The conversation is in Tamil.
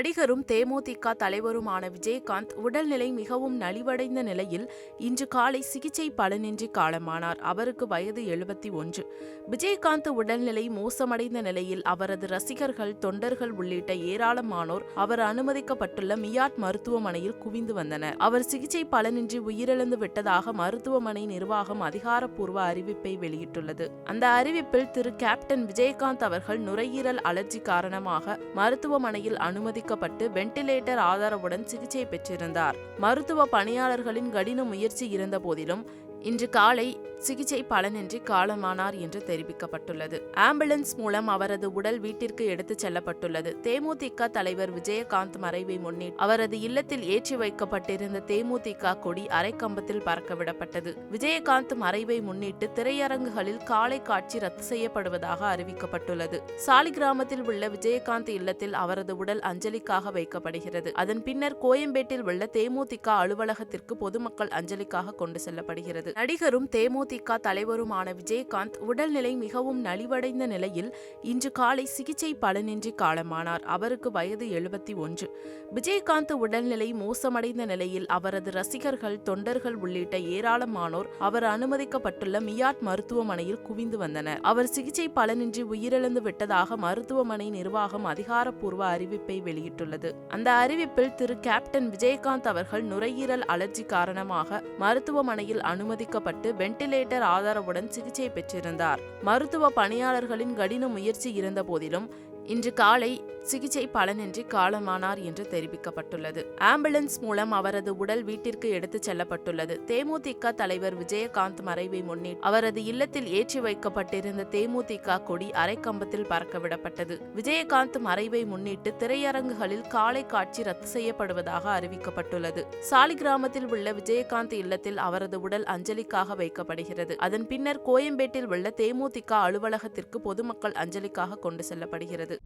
நடிகரும் தேமுதிக தலைவருமான விஜயகாந்த் உடல்நிலை மிகவும் நலிவடைந்த நிலையில் இன்று காலை சிகிச்சை பலனின்றி காலமானார். அவருக்கு வயது எழுபத்தி ஒன்று. விஜயகாந்த் உடல்நிலை மோசமடைந்த நிலையில் அவரது ரசிகர்கள் தொண்டர்கள் உள்ளிட்ட ஏராளமானோர் அவர் அனுமதிக்கப்பட்டுள்ள மியாட் மருத்துவமனையில் குவிந்து வந்தனர். அவர் சிகிச்சை பலனின்றி உயிரிழந்து விட்டதாக மருத்துவமனை நிர்வாகம் அதிகாரப்பூர்வ அறிவிப்பை வெளியிட்டுள்ளது. அந்த அறிவிப்பில் திரு. கேப்டன் விஜயகாந்த் அவர்கள் நுரையீரல் அலர்ஜி காரணமாக மருத்துவமனையில் அனுமதிக்கப்பட்டு வெண்டிலேட்டர் ஆதரவுடன் சிகிச்சை பெற்றிருந்தார். மருத்துவ பணியாளர்களின் கடின முயற்சி இருந்த போதிலும் இன்று காலை சிகிச்சை பலனின்றி காலமானார் என்று தெரிவிக்கப்பட்டுள்ளது. ஆம்புலன்ஸ் மூலம் அவரது உடல் வீட்டிற்கு எடுத்துச் செல்லப்பட்டுள்ளது. தேமுதிக தலைவர் விஜயகாந்த் மறைவை முன்னிட்டு அவரது இல்லத்தில் ஏற்றி வைக்கப்பட்டிருந்த தேமுதிக கொடி அரைக்கம்பத்தில் பறக்கவிடப்பட்டது. விஜயகாந்த் மறைவை முன்னிட்டு திரையரங்குகளில் காலை காட்சி ரத்து செய்யப்படுவதாக அறிவிக்கப்பட்டுள்ளது. சாலிகிராமத்தில் உள்ள விஜயகாந்த் இல்லத்தில் அவரது உடல் அஞ்சலிக்காக வைக்கப்படுகிறது. அதன் பின்னர் கோயம்பேட்டில் உள்ள தேமுதிக அலுவலகத்திற்கு பொதுமக்கள் அஞ்சலிக்காக கொண்டு செல்லப்படுகிறது. நடிகரும் தேமுதிக தலைவருமான விஜயகாந்த் உடல்நிலை மிகவும் நலிவடைந்த நிலையில் இன்று காலை சிகிச்சை பலனின்றி காலமானார். அவருக்கு வயது எழுபத்தி ஒன்று. விஜயகாந்த் உடல்நிலை மோசமடைந்த நிலையில் அவரது ரசிகர்கள் தொண்டர்கள் உள்ளிட்ட ஏராளமானோர் அவர் அனுமதிக்கப்பட்டுள்ள மியாட் மருத்துவமனையில் குவிந்து வந்தனர். அவர் சிகிச்சை பலனின்றி உயிரிழந்து விட்டதாக மருத்துவமனை நிர்வாகம் அதிகாரப்பூர்வ அறிவிப்பை வெளியிட்டுள்ளது. அந்த அறிவிப்பில் திரு. கேப்டன் விஜயகாந்த் அவர்கள் நுரையீரல் அலர்ஜி காரணமாக மருத்துவமனையில் அனுமதி அனுமதிக்கப்பட்டு வெண்டிலேட்டர் ஆதரவுடன் சிகிச்சை பெற்றிருந்தார். மருத்துவ பணியாளர்களின் கடின முயற்சி இருந்த போதிலும் இன்று காலை சிகிச்சை பலனின்றி காலமானார் என்று தெரிவிக்கப்பட்டுள்ளது. ஆம்புலன்ஸ் மூலம் அவரது உடல் வீட்டிற்கு எடுத்துச் செல்லப்பட்டுள்ளது. தேமுதிக தலைவர் விஜயகாந்த் மறைவை முன்னிட்டு அவரது இல்லத்தில் ஏற்றி வைக்கப்பட்டிருந்த தேமுதிக கொடி அரைக்கம்பத்தில் பறக்கவிடப்பட்டது. விஜயகாந்த் மறைவை முன்னிட்டு திரையரங்குகளில் காலை காட்சி ரத்து செய்யப்படுவதாக அறிவிக்கப்பட்டுள்ளது. சாலிகிராமத்தில் உள்ள விஜயகாந்த் இல்லத்தில் அவரது உடல் அஞ்சலிக்காக வைக்கப்படுகிறது. அதன் பின்னர் கோயம்பேட்டில் உள்ள தேமுதிக அலுவலகத்திற்கு பொதுமக்கள் அஞ்சலிக்காக கொண்டு செல்லப்படுகிறது.